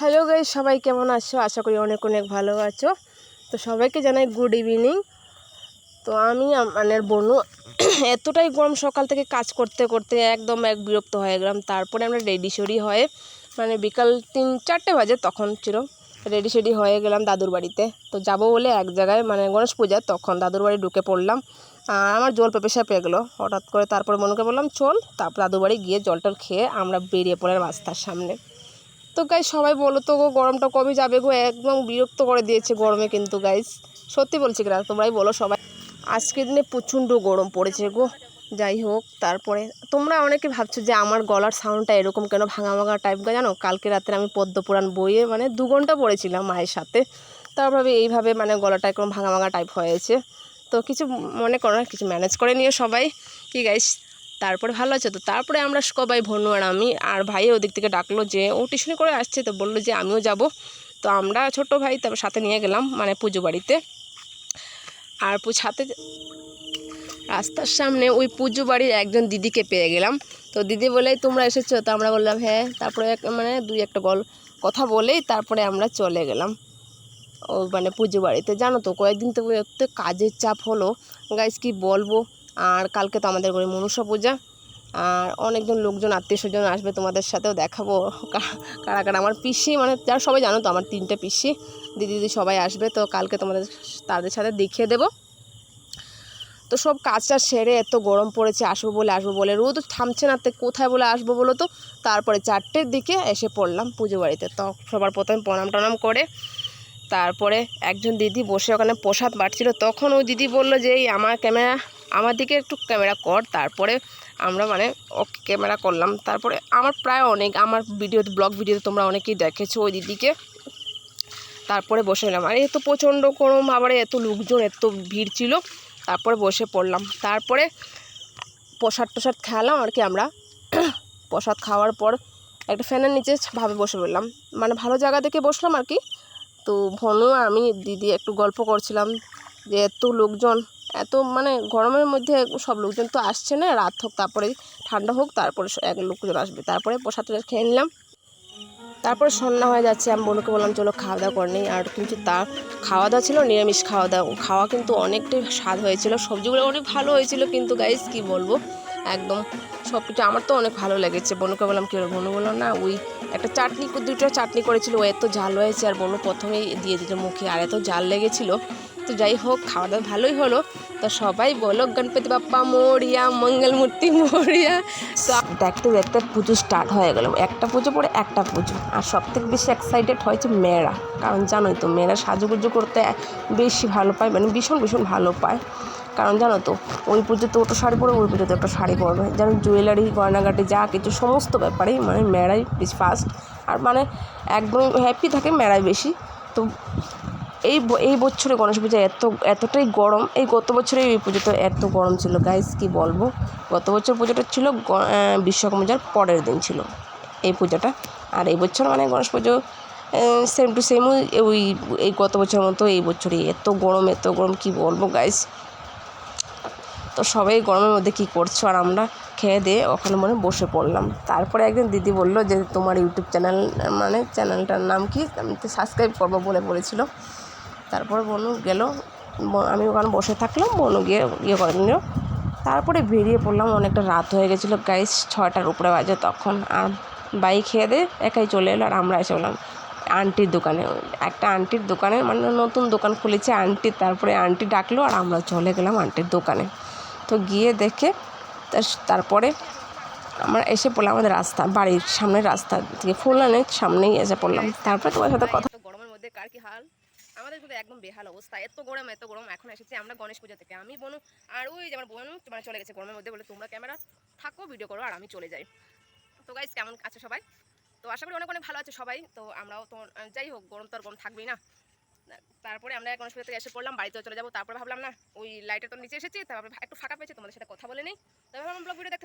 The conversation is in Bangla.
হ্যালো গাই সবাই কেমন আছো? আশা করি অনেক অনেক ভালো আছো। তো সবাইকে জানাই গুড ইভিনিং তো আমি মানে বনু, এতটাই গরম সকাল থেকে কাজ করতে করতে একদম এক বিরক্ত হয়ে গেলাম। তারপরে আমরা রেডি সেডি হয়ে মানে বিকাল তিন, চারটে বাজে তখন ছিল রেডি সেডি হয়ে গেলাম দাদুর বাড়িতে। তো যাব বলে এক জায়গায় মানে গণেশ পূজা, তখন দাদুর বাড়ি ঢুকে পড়লাম। আর আমার জল পেপেসা পেয়ে গেলো হঠাৎ করে তারপর মনুকে বললাম, চল, তারপর দাদুর বাড়ি গিয়ে জল টল খেয়ে আমরা বেরিয়ে পড়লাম রাস্তার সামনে। তো গাইজ সবাই বলো তো গো, গরমটা কবে যাবে গো? একদম বিরক্ত করে দিয়েছে গরমে কিন্তু গাইজ সত্যি বলছি কিনা তোমরাই বলো সবাই। আজকের দিনে প্রচণ্ড গরম পড়েছে গো। যাই হোক, তারপরে তোমরা অনেকে ভাবছ যে আমার গলার সাউন্ডটা এরকম কেন ভাঙা ভাঙা টাইপ গা, জানো? কালকে রাত্রে আমি পদ্মপুরাণ বইয়ে মানে দু ঘণ্টা পড়েছিলাম মায়ের সাথে। তারপরে এইভাবে মানে গলাটা একদম ভাঙা ভাঙা টাইপ হয়েছে। তো কিছু মনে করো না, কিছু ম্যানেজ করে নিও সবাই। কি গাইস তারপরে ভালো আছে তো তারপরে আমরা সবাই ভনু আর আমি আর ভাই ওদিক থেকে ডাকলো যে ও টিউশনি করে আসছে তো বলল যে আমিও যাব। তো আমরা ছোট ভাই তারপর সাথে নিয়ে গেলাম মানে পুজো বাড়িতে। আর সাথে রাস্তার সামনে ওই পুজো বাড়ির একজন দিদিকে পেয়ে গেলাম। তো দিদি বলেই তোমরা এসেছ? তো আমরা বললাম হ্যাঁ। তারপরে মানে দুই একটা গল কথা বলেই তারপরে আমরা চলে গেলাম। ও মানে পুজো বাড়িতে। জানো তো কয়েকদিন তো এত কাজের চাপ হলো। গাইজ কি বলব? আর কালকে তো আমাদের ঘরে মনসা পূজা। আর অনেকজন লোকজন, আত্মীয় স্বজন আসবে তোমাদের সাথেও দেখাবো কারা কারা। আমার পিসি মানে যারা সবাই জানো তো, আমার তিনটে পিসি। দিদি দিদি সবাই আসবে, তো কালকে তোমাদের তাদের সাথে দেখিয়ে দেবো। তো সব কাজটা সেরে এত গরম পড়েছে, আসব বলে আসব বলে। রোদ থামছে না, তো কোথায় বলে আসব বলো তো? তারপরে চারটের দিকে এসে পড়লাম পুজো বাড়িতে। তো সবার প্রথমে প্রণাম টনাম করে, তারপরে একজন দিদি বসে ওখানে প্রসাদ বাড়ছিল তখন ওই দিদি বলল যে, এই আমার ক্যামেরা আমার দিকে একটু ক্যামেরা কর, তারপরে আমরা মানে ওকে ক্যামেরা করলাম। তারপরে আমার প্রায় অনেক, আমার ভিডিও ব্লগ ভিডিওতে তোমরা অনেকেই দেখেছ ওই দিদিকে। তারপরে বসে নিলাম। আর এত প্রচণ্ড গরম, আবার এত লোকজন, এত ভিড় ছিল। তারপরে বসে পড়লাম। তারপরে প্রসাদ টসাদ খেলাম আর কি আমরা। প্রসাদ খাওয়ার পর একটা ফ্যানের নিচে ভাবে বসে পড়লাম। মানে ভালো জায়গা দেখে বসলাম আর কি। তো ভনু আমি, দিদি একটু গল্প করছিলাম যে এত লোকজন এত মানে গরমের মধ্যে সব লোকজন তো আসছে না, রাত হোক তারপরে ঠান্ডা হোক, তারপরে এক লোকজন আসবে। তারপরে প্রসাদ টসাদ খেয়ে নিলাম। তারপরে সন্ধ্যা হয়ে যাচ্ছে, আমি বোনকে বললাম, চলো খাওয়া দাওয়া করে নিই। আর কিন্তু তা খাওয়া দাওয়া ছিল, নিরামিষ খাওয়া দাওয়া। খাওয়া কিন্তু অনেকটাই স্বাদ হয়েছিল। সবজিগুলো অনেক ভালো হয়েছিল কিন্তু গাইস কি বলব? একদম সব কিছু আমার তো অনেক ভালো লেগেছে। বনুকে বললাম, কী বনু বলল, না, ওই একটা চাটনি দুটো চাটনি করেছিল। ও এত ঝাল হয়েছে। আর বনু প্রথমেই দিয়ে দিল মুখে। আর এত জাল লেগেছিল তো যাই হোক খাওয়া দাওয়া ভালোই হলো। তো সবাই বলো, গণপতি বাপ্পা মরিয়া, মঙ্গলমূর্তি মরিয়া। তো দেখতে দেখতে পুজো স্টার্ট হয়ে গেল। একটা পুজো পরে একটা পুজো। আর সব থেকে বেশি এক্সাইটেড হয়েছে মেয়েরা। কারণ জানোই তো, মেয়েরা সাজুগুজু করতে বেশি ভালো পায় মানে ভীষণ ভীষণ ভালো পায়। কারণ জানো তো, ওই পুজোতে ওটা শাড়ি পরে ওই পুজোতে একটা শাড়ি পরবে। যেন জুয়েলারি গয়নাগাটি, যা কিছু, সমস্ত ব্যাপারেই মানে মেয়েরাই বেশি ফার্স্ট আর মানে একদম হ্যাপি থাকে মেয়েরাই বেশি। তো এই এই বছরে গণেশ পূজা এত, এতটাই গরম, এই গত বছরে এই পুজোটা এত গরম ছিল। গাইস কি বলব? গত বছর পুজোটা ছিল বিশ্বকর্মা পরের দিন ছিল এই পুজোটা। আর এই বছর মানে গণেশ পুজো সেম টু সেম ওই, এই গত বছরের মতো এই বছরই। এত গরম এত গরম, কি বলব গাইস তো সবাই গরমের মধ্যে কী করছ? আর আমরা খেয়ে দিয়ে ওখানে মনে বসে পড়লাম। তারপরে একদিন দিদি বলল যে তোমার ইউটিউব চ্যানেল মানে চ্যানেলটার নাম কি? আমি তো সাবস্ক্রাইব করব বলে বলেছিল। তারপরে বনু গেল আমি ওখানে বসে থাকলাম, বনু গিয়ে ইয়ে করে নিল। তারপরে বেরিয়ে পড়লাম, অনেকটা রাত হয়ে গেছিল। গাইস ছটার উপরে বাজে তখন। আর বাইক খেয়ে দিয়ে একাই চলে এলো আর আমরা এসে বললাম আন্টির দোকানে। একটা আন্টির দোকানে মানে নতুন দোকান খুলেছে আন্টি, তারপরে আন্টি ডাকলো আর আমরা চলে গেলাম আন্টির দোকানে। তো গিয়ে দেখে তারপরে আমরা এসে পড়লাম আমাদের রাস্তা, বাড়ির সামনের রাস্তা থেকে ফুলানের সামনেই এসে পড়লাম। তারপরে তোমার সাথে কথা গরমের মধ্যে কার কি হাল? আমাদের কিন্তু একদম বেহাল অবস্থা। এত গরম এত গরম, এখন এসেছি আমরা গণেশ পূজা থেকে। আমি, বনু আর ওই যে আমার বোনু মানে চলে গেছে গরমের মধ্যে বলে তোমরা ক্যামেরা থাকো ভিডিও করো আর আমি চলে যাই। তো গাইজ কেমন আছে সবাই? তো আশা করি অনেক অনেক ভালো আছে সবাই। তো আমরাও তো, যাই হোক, গরম তো আর গরম থাকবেই না। তারপরে আমরা গণেশ পূজা থেকে এসে পড়লাম বাড়িতেও চলে যাব। তারপরে ভাবলাম, না, ওই লাইটের তো নিচে এসেছি, তারপরে একটু ফাঁকা পেয়েছি, তোমাদের সাথে কথা বলে নেই। তারপরে আমার ব্লগ ভিডিও দেখতে